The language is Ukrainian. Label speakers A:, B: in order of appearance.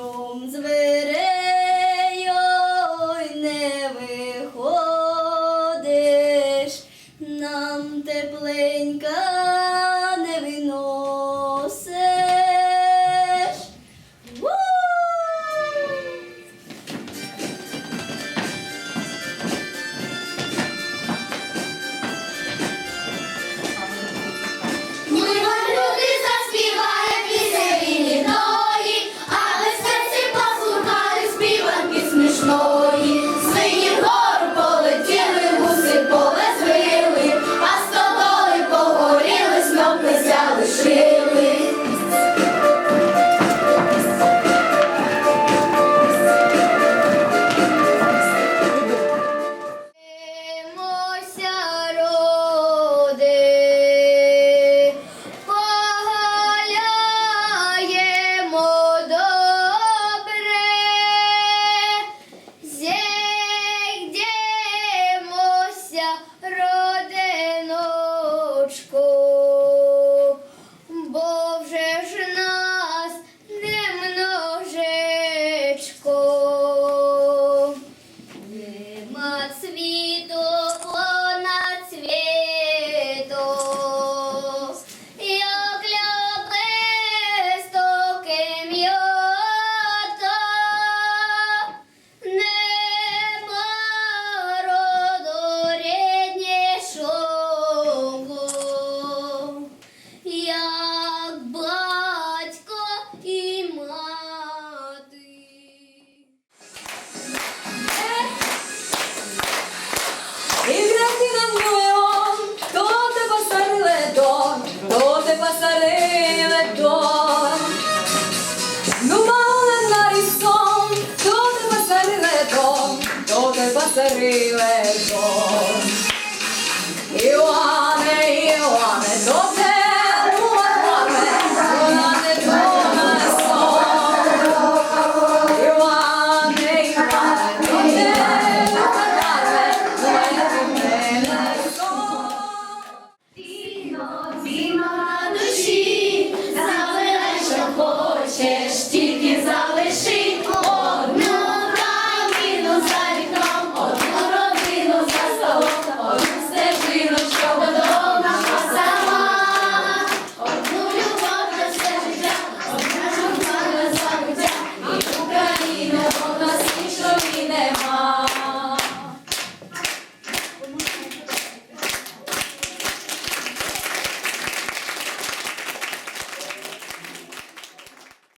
A: Чом зверей ой, не виходиш, нам тепленька не
B: вино. цариле.